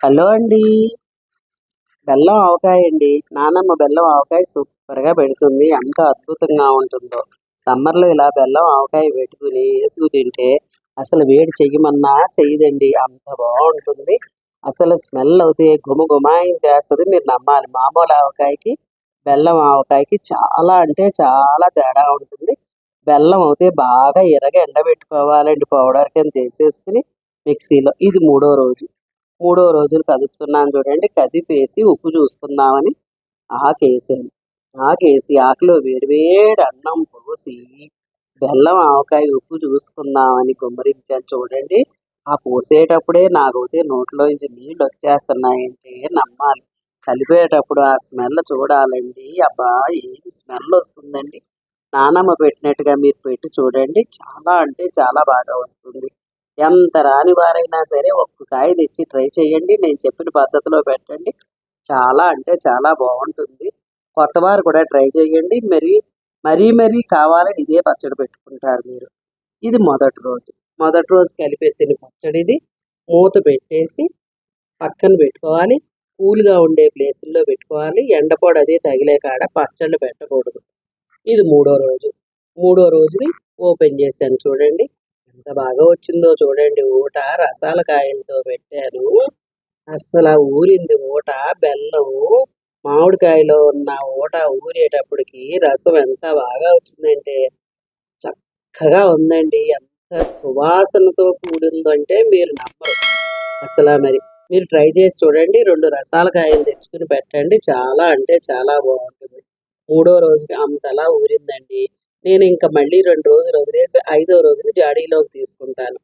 Hello అండి. బెల్లం ఆవకాయ అండి. నానమ్మ బెల్లం ఆవకాయ సూపర్గా పెడుతుంది. ఎంత అద్భుతంగా ఉంటుందో. సమ్మర్లో ఇలా బెల్లం ఆవకాయ పెట్టుకుని వేసుకు తింటే అసలు వేడి చెయ్యమన్నా చెయ్యదండి. అంత బాగుంటుంది. అసలు స్మెల్ అవుతే గుమ గుమాయించేస్తుంది మీరు నమ్మాలి. మామూలు ఆవకాయకి బెల్లం ఆవకాయకి చాలా అంటే చాలా తేడా ఉంటుంది. బెల్లం అయితే బాగా ఇరగ ఎండబెట్టుకోవాలండి. పౌడర్ కింద చేసేసుకుని మిక్సీలో. ఇది మూడో రోజు. మూడో రోజులు కదుపుతున్నాను చూడండి. కదిపేసి ఉప్పు చూసుకుందామని ఆకేసాను ఆకేసి ఆకులో వేడివేడి అన్నం పోసి బెల్లం ఆవకాయ ఉప్పు చూసుకుందామని గుమ్మరించాను చూడండి. ఆ పోసేటప్పుడే నాకైతే నోట్లోంచి నీళ్ళు వచ్చేస్తున్నాయంటే నమ్మాలి. కలిపేటప్పుడు ఆ స్మెల్ చూడాలండి. అబ్బా ఏమి స్మెల్ వస్తుందండి? నానమ్మ పెట్టినట్టుగా మీరు పెట్టి చూడండి. చాలా అంటే చాలా బాగా వస్తుంది. ఎంత రాని వారైనా సరే ఒక్క కాయ తెచ్చి ట్రై చేయండి. నేను చెప్పిన పద్ధతిలో పెట్టండి. చాలా అంటే చాలా బాగుంటుంది. కొత్త వారు కూడా ట్రై చేయండి. మరి మరీ మరీ కావాలని ఇదే పచ్చడి పెట్టుకుంటారు మీరు. ఇది మొదటి రోజు. మొదటి రోజు కలిపెత్తిన పచ్చడి ఇది. మూత పెట్టేసి పక్కన పెట్టుకోవాలి. కూల్గా ఉండే ప్లేసుల్లో పెట్టుకోవాలి. ఎండపొడి అది తగిలే కాడ పచ్చళ్ళు పెట్టకూడదు. ఇది మూడో రోజు. మూడో రోజుని ఓపెన్ చేశాను చూడండి. ఎంత బాగా వచ్చిందో చూడండి. ఊట రసాల కాయలతో పెట్టారు. అస్సలు ఊరింది ఊట బెల్లం మామిడికాయలో ఉన్న ఊట ఊరేటప్పటికి రసం ఎంత బాగా వచ్చిందంటే చక్కగా ఉందండి. ఎంత సువాసనతో కూడిందంటే మీరు నమ్మరు. అసలు మరి మీరు ట్రై చేసి చూడండి. రెండు రసాల కాయలు తెచ్చుకుని పెట్టండి. చాలా అంటే చాలా బాగుంటుంది. మూడో రోజుకి అంతలా ఊరిందండి. నేను ఇంకా మళ్ళీ రెండు రోజులు వదిలేసి ఐదో రోజుని జాడీలోకి తీసుకుంటాను.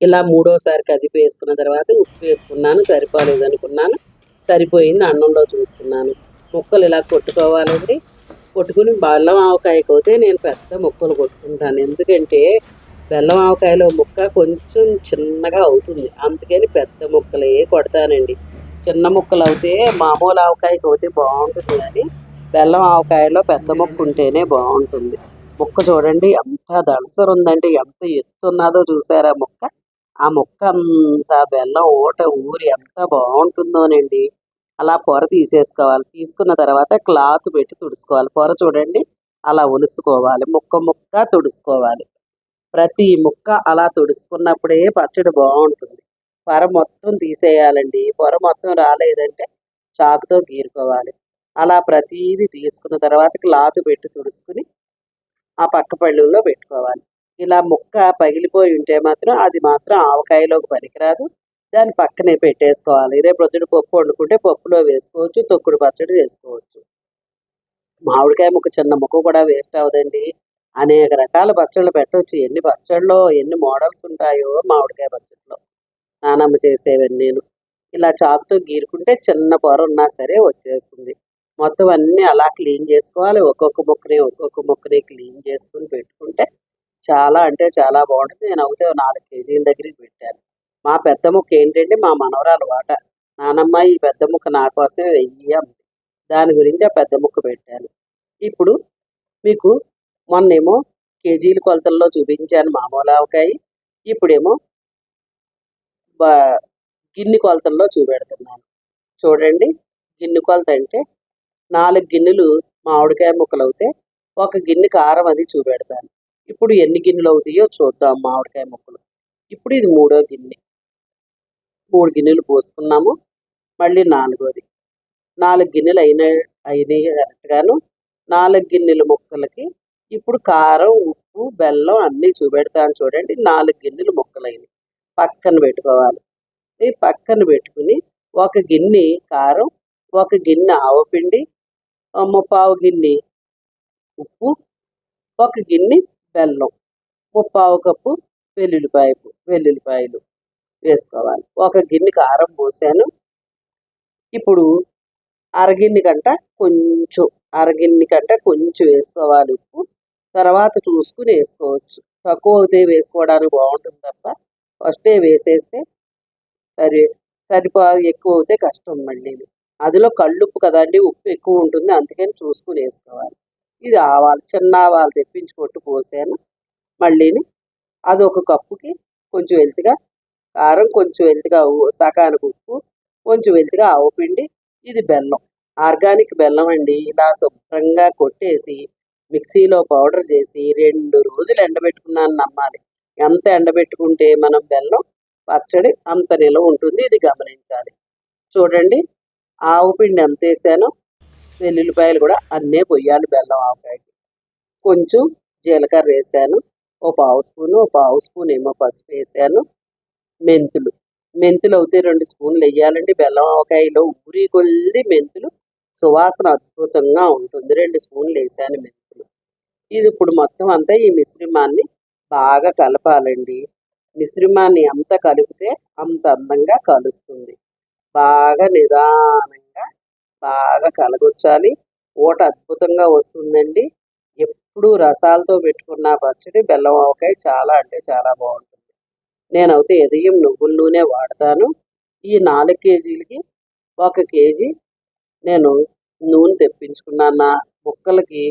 ఇలా మూడోసారి కదిపి వేసుకున్న తర్వాత ఉప్పు వేసుకున్నాను సరిపోలేదు అనుకున్నాను సరిపోయింది అన్నంలో చూసుకున్నాను. ముక్కలు ఇలా కొట్టుకోవాలండి. కొట్టుకుని బెల్లం ఆవకాయకి అయితే నేను పెద్ద ముక్కలు కొట్టుకుంటాను. ఎందుకంటే బెల్లం ఆవకాయలో ముక్క కొంచెం చిన్నగా అవుతుంది. అందుకని పెద్ద ముక్కలే కొడతానండి. చిన్న ముక్కలు అయితే మామూలు ఆవకాయకి అయితే బాగుంటుంది కానీ బెల్లం ఆవకాయలో పెద్ద ముక్క ఉంటేనే బాగుంటుంది. ముక్క చూడండి ఎంత దళసరు ఉందంటే ఎంత ఎత్తు ఉన్నదో చూసారా ముక్క? ఆ ముక్క అంత బెల్లం ఊట ఊరి ఎంత బాగుంటుందోనండి. అలా పొర తీసేసుకోవాలి. తీసుకున్న తర్వాత క్లాత్ పెట్టి తుడుచుకోవాలి. పొర చూడండి అలా ఉలుసుకోవాలి ముక్క ముక్క తుడుచుకోవాలి. ప్రతి ముక్క అలా తుడుచుకున్నప్పుడే పచ్చడి బాగుంటుంది. పొర మొత్తం తీసేయాలండి. పొర మొత్తం రాలేదంటే చాకుతో గీరుకోవాలి. అలా ప్రతిదీ తీసుకున్న తర్వాత క్లాత్ పెట్టి తుడుచుకుని ఆ పక్క పళ్ళుల్లో పెట్టుకోవాలి. ఇలా ముక్క పగిలిపోయి ఉంటే మాత్రం అది మాత్రం ఆవకాయలోకి పనికిరాదు. దాని పక్కనే పెట్టేసుకోవాలి. రేపు పొద్దున పప్పు వండుకుంటే పప్పులో వేసుకోవచ్చు తొక్కుడు పచ్చడి వేసుకోవచ్చు. మామిడికాయ ముక్క చిన్న ముక్క కూడా వేస్ట్ అవ్వదండి. అనేక రకాల పచ్చళ్ళు పెట్టవచ్చు ఎన్ని పచ్చళ్ళో ఎన్ని మోడల్స్ ఉంటాయో మామిడికాయ పచ్చడిలో నానమ్మ చేసేవన్నీ నేను. ఇలా చాకుతో గీరుకుంటే చిన్న పొర ఉన్నా సరే వచ్చేస్తుంది. మొత్తం అన్నీ అలా క్లీన్ చేసుకోవాలి. ఒక్కొక్క ముక్కని ఒక్కొక్క ముక్కని క్లీన్ చేసుకుని పెట్టుకుంటే చాలా అంటే చాలా బాగుంటుంది. నేను అయితే నాలుగు కేజీల దగ్గరికి పెట్టాను. మా పెద్ద ముక్క ఏంటంటే మా మనవరాలు వాట. నానమ్మ ఈ పెద్ద ముక్క నా కోసమే వెయ్యి దాని గురించి ఆ పెద్ద ముక్క పెట్టాను. ఇప్పుడు మీకు మొన్నేమో కేజీల కొలతల్లో చూపించాను మామూలు ఆవకాయ ఇప్పుడేమో బా గిన్నె కొలతల్లో చూపెడుతున్నాను. చూడండి గిన్నె కొలత అంటే నాలుగు గిన్నెలు మామిడికాయ ముక్కలు అవుతే ఒక గిన్నె కారం అది చూపెడతాను. ఇప్పుడు ఎన్ని గిన్నెలు అవుతాయో చూద్దాం మామిడికాయ ముక్కలు. ఇప్పుడు ఇది మూడో గిన్నె. మూడు గిన్నెలు పోసుకున్నాము. మళ్ళీ నాలుగోది. నాలుగు గిన్నెలు అయిన అయినాయి కరెక్ట్గాను. నాలుగు గిన్నెల ముక్కలకి ఇప్పుడు కారం ఉప్పు బెల్లం అన్నీ చూపెడతాను చూడండి. నాలుగు గిన్నెలు ముక్కలు అయినాయి పక్కన పెట్టుకోవాలి. ఈ పక్కన పెట్టుకుని ఒక గిన్నె కారం ఒక గిన్నె ఆవపిండి ముప్పావు గిన్నె ఉప్పు ఒక గిన్నె బెల్లం ముప్పావు కప్పు వెల్లుల్లిపాయ వెల్లుల్లిపాయలు వేసుకోవాలి. ఒక గిన్నె కారం పోసాను. ఇప్పుడు అరగిన్ని కంట కొంచెం అరగిన్ని కంట కొంచెం వేసుకోవాలి ఉప్పు. తర్వాత చూసుకుని వేసుకోవచ్చు. తక్కువ అయితే వేసుకోవడానికి బాగుంటుంది తప్ప ఫస్టే వేసేస్తే సరే సరిపో ఎక్కువ అవుతే కష్టం మళ్ళీ అందులో కళ్ళుప్పు కదండి ఉప్పు ఎక్కువ ఉంటుంది అందుకని చూసుకుని వేసుకోవాలి. ఇది ఆవాలు చిన్న ఆవాలు తెప్పించి కొట్టు పోసాను. మళ్ళీని అది ఒక కప్పుకి కొంచెం ఎత్తుగా కారం కొంచెం వెల్తిగా సకానికి ఉప్పు కొంచెం వెల్తిగా ఆవు పిండి ఇది బెల్లం. ఆర్గానిక్ బెల్లం అండి ఇలా శుభ్రంగా కొట్టేసి మిక్సీలో పౌడర్ చేసి రెండు రోజులు ఎండబెట్టుకున్నాను నమ్మాలి. ఎంత ఎండబెట్టుకుంటే మనం బెల్లం పచ్చడి అంత నిలవ ఉంటుంది ఇది గమనించాలి. చూడండి ఆవు పిండి ఎంత వేసానో వెల్లుల్లిపాయలు కూడా అన్నీ పొయ్యాలి బెల్లం ఆవకాయకి. కొంచెం జీలకర్ర వేసాను ఓ పావు స్పూను ఓ పావు స్పూన్ ఏమో పసుపు వేసాను మెంతులు. మెంతులు అవుతే రెండు స్పూన్లు వేయాలండి. బెల్లం ఆవకాయలో ఊరి కొద్ది మెంతులు సువాసన అద్భుతంగా ఉంటుంది. రెండు స్పూన్లు వేసాను మెంతులు. ఇది ఇప్పుడు మొత్తం అంతా ఈ మిశ్రమాన్ని బాగా కలపాలండి. మిశ్రమాన్ని ఎంత కలిపితే అంత అందంగా కలుస్తుంది. బాగా నిదానంగా బాగా కలగొచ్చాలి. ఊట అద్భుతంగా వస్తుందండి. ఎప్పుడు రసాలతో పెట్టుకున్న పచ్చడి బెల్లం ఆవకాయ చాలా అంటే చాలా బాగుంటుంది. నేనైతే ఎదయం నువ్వుల నూనె వాడతాను. ఈ నాలుగు కేజీలకి ఒక కేజీ నేను నూనె తెప్పించుకున్నాను. నా ముక్కలకి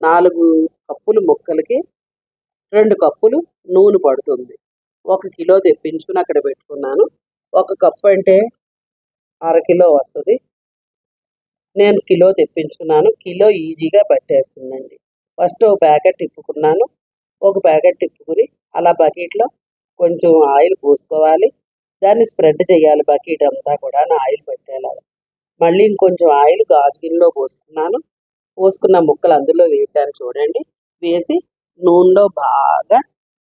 నాలుగు కప్పులు ముక్కలకి రెండు కప్పులు నూనె పడుతుంది. ఒక కిలో తెప్పించుకుని అక్కడ పెట్టుకున్నాను. ఒక కప్పు అంటే అరకిలో వస్తుంది. నేను కిలో తెప్పించుకున్నాను. కిలో ఈజీగా పట్టేస్తుందండి. ఫస్ట్ ఒక ప్యాకెట్ తిప్పుకున్నాను. ఒక ప్యాకెట్ తిప్పుకుని అలా బకెట్లో కొంచెం ఆయిల్ పోసుకోవాలి. దాన్ని స్ప్రెడ్ చేయాలి బకెట్ అంతా కూడా ఆయిల్ పెట్టేలాగా. మళ్ళీ ఇంకొంచెం ఆయిల్ గాజు గిన్నెలో పోసుకున్నాను. పోసుకున్న ముక్కలు అందులో వేసాను చూడండి. వేసి నూనెలో బాగా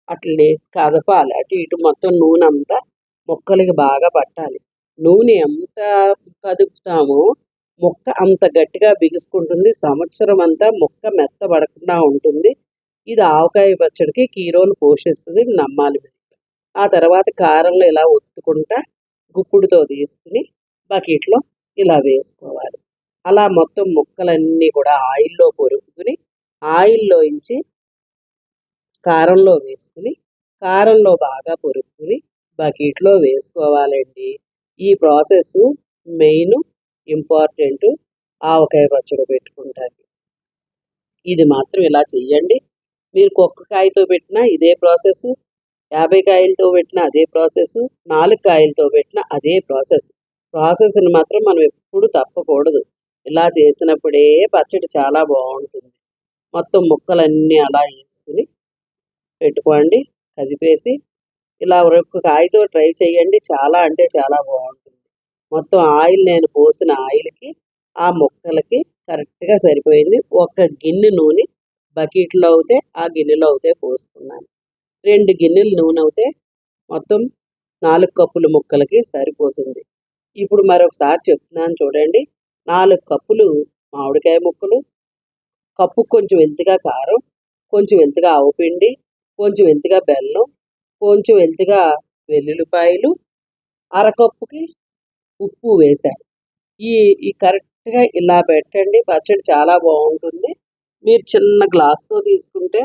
అట్లే కదపాలి. అటు ఇటు మొత్తం నూనె అంతా ముక్కలకి బాగా పట్టాలి. నూనె ఎంత కదుపుతామో ముక్క అంత గట్టిగా బిగుసుకుంటుంది సంవత్సరం అంతా ముక్క మెత్తబడకుండా ఉంటుంది. ఇది ఆవకాయ పచ్చడికి కీరోలు పోషిస్తుంది నమ్మాలి ఆ తర్వాత కారంలో ఇలా ఒత్తుకుంటా గుప్పుడుతో తీసుకుని బకెట్లో ఇలా వేసుకోవాలి. అలా మొత్తం ముక్కలన్నీ కూడా ఆయిల్లో పొరుకుని ఆయిల్లో ఇంచి కారంలో వేసుకుని కారంలో బాగా పొరుక్కుని బకెట్లో వేసుకోవాలండి. ఈ ప్రాసెస్ మెయిన్ ఇంపార్టెంట్ ఆవకాయ పచ్చడి పెట్టుకుంటాను ఇది మాత్రం ఇలా చెయ్యండి. మీరు కుక్క కాయతో పెట్టినా ఇదే ప్రాసెస్ యాభై కాయలతో పెట్టిన అదే ప్రాసెస్ నాలుగు కాయలతో పెట్టిన అదే ప్రాసెస్. ప్రాసెస్ని మాత్రం మనం ఎప్పుడు తప్పకూడదు. ఇలా చేసినప్పుడే పచ్చడి చాలా బాగుంటుంది. మొత్తం ముక్కలన్నీ అలా వేసుకుని పెట్టుకోండి. కదిపేసి ఇలా ఒక కాయతో ట్రై చేయండి. చాలా అంటే చాలా బాగుంటుంది. మొత్తం ఆయిల్ నేను పోసిన ఆయిల్కి ఆ ముక్కలకి కరెక్ట్గా సరిపోయింది. ఒక గిన్నె నూనె బకెట్లో అవుతే ఆ గిన్నెలో అవుతే పోసుకున్నాను రెండు గిన్నెలు నూనె అవుతే మొత్తం నాలుగు కప్పుల ముక్కలకి సరిపోతుంది. ఇప్పుడు మరొకసారి చెప్తున్నాను చూడండి. నాలుగు కప్పులు మామిడికాయ ముక్కలు కప్పు కొంచెం ఎంతగా కారం కొంచెం ఎంతగా ఆవుపిండి కొంచెం ఎంతగా బెల్లం కొంచెం ఎంతగా? వెల్లుల్లిపాయలు అరకప్పుకి ఉప్పు వేశాను ఈ ఈ కరెక్ట్గా ఇలా పెట్టండి. పచ్చడి చాలా బాగుంటుంది. మీరు చిన్న గ్లాస్తో తీసుకుంటే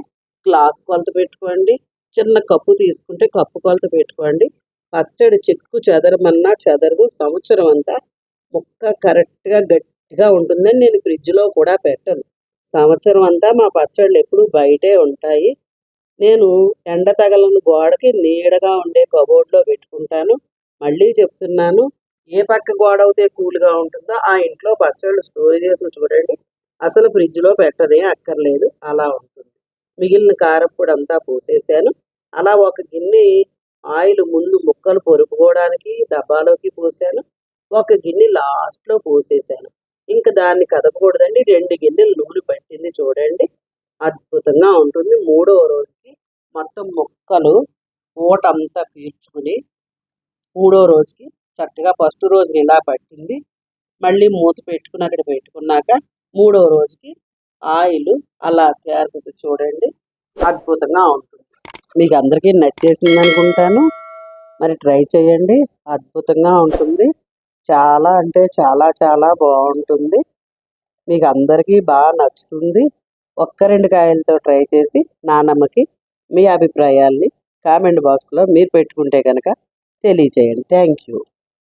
గ్లాస్ కొలత పెట్టుకోండి. చిన్న కప్పు తీసుకుంటే కప్పు కొలత పెట్టుకోండి. పచ్చడి చెక్కు చెదరమన్నా చెదరదు. సంవత్సరం అంతా ముక్క కరెక్ట్గా గట్టిగా ఉంటుందని నేను ఫ్రిడ్జ్లో కూడా పెట్టను. సంవత్సరం అంతా మా పచ్చళ్ళు ఎప్పుడు బయటే ఉంటాయి. నేను ఎండ తగలని గోడకి నీడగా ఉండే కబోర్డ్లో పెట్టుకుంటాను. మళ్ళీ చెప్తున్నాను ఏ పక్క గోడ అయితే కూల్గా ఉంటుందో ఆ ఇంట్లో పచ్చళ్ళు స్టోర్ చేసి చూడండి. అసలు ఫ్రిడ్జ్లో పెట్టదే అక్కర్లేదు అలా ఉంటుంది. మిగిలిన కారప్పుడు అంతా పోసేసాను. అలా ఒక గిన్నె ఆయిల్ ముందు ముక్కలు పొరుపుకోవడానికి డబ్బాలోకి పోసాను. ఒక గిన్నె లాస్ట్లో పోసేసాను. ఇంకా దాన్ని కదపకూడదండి. రెండు గిన్నెలు నూనె పట్టింది చూడండి. అద్భుతంగా ఉంటుంది. మూడో రోజు ముక్కలు ఊట అంతా పీల్చుకుని మూడో రోజుకి చక్కగా ఫస్ట్ రోజు ఇలా పట్టింది. మళ్ళీ మూత పెట్టుకుని అక్కడ పెట్టుకున్నాక మూడో రోజుకి ఆయిల్ అలా తయారు చూడండి. అద్భుతంగా ఉంటుంది. మీకు అందరికీ నచ్చేసింది అనుకుంటాను. మరి ట్రై చేయండి. అద్భుతంగా ఉంటుంది. చాలా అంటే చాలా చాలా బాగుంటుంది. మీకు అందరికీ బాగా నచ్చుతుంది. ఒక్క రెండు కాయలతో ట్రై చేసి నానమ్మకి మీ అభిప్రాయాల్ని కామెంట్ బాక్స్లో మీరు పెట్టుకుంటే కనుక తెలియచేయండి. Thank you